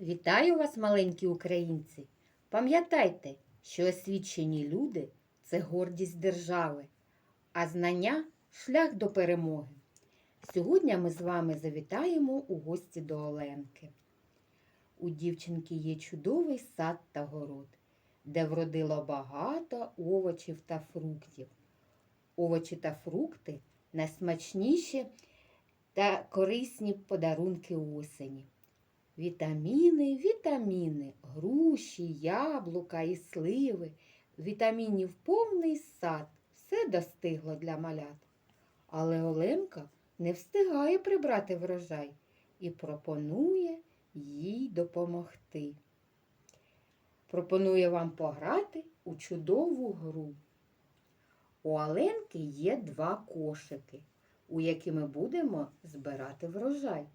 Вітаю вас, маленькі українці! Пам'ятайте, що освічені люди це гордість держави, а знання шлях до перемоги. Сьогодні ми з вами завітаємо у гості до Оленки. У дівчинки є чудовий сад та город, де вродило багато овочів та фруктів. Овочі та фрукти найсмачніші та корисні подарунки осені. Вітаміни, вітаміни, груші, яблука і сливи, вітамінів повний сад, все достигло для малят. Але Оленка не встигає прибрати врожай і пропонує їй допомогти. Пропонує вам пограти у чудову гру. У Оленки є два кошики, у які ми будемо збирати врожай.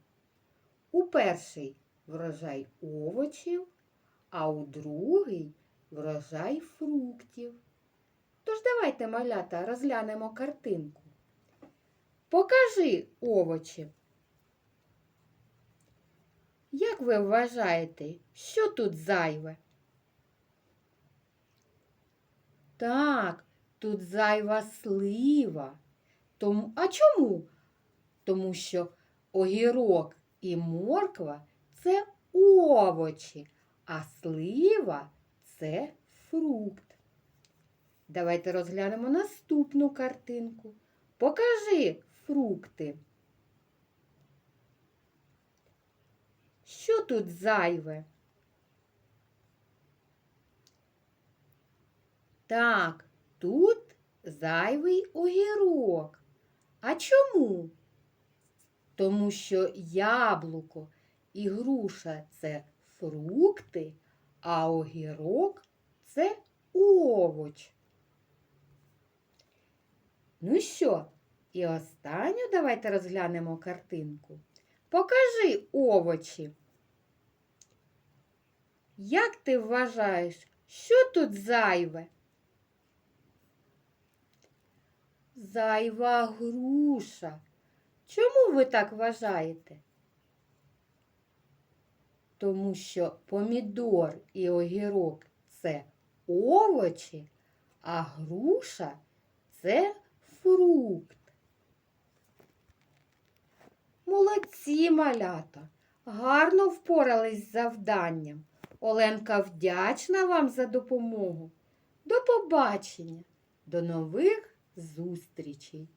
У перший врожай овочів, а у другий врожай фруктів. Тож давайте, малята, розглянемо картинку. Покажи овочі. Як ви вважаєте, що тут зайве? Так, тут зайва слива. Тому, а чому? Тому що огірок і морква це овочі, а слива це фрукт. Давайте розглянемо наступну картинку. Покажи фрукти. Що тут зайве? Так, тут зайвий огірок. А чому? Тому що яблуко і груша це фрукти, а огірок це овоч. Ну що, і останню давайте розглянемо картинку. Покажи овочі. Як ти вважаєш, що тут зайве? Зайва груша. Чому ви так вважаєте? Тому що помідор і огірок це овочі, а груша це фрукт. Молодці малята, гарно впорались з завданням. Оленка вдячна вам за допомогу. До побачення, до нових зустрічей!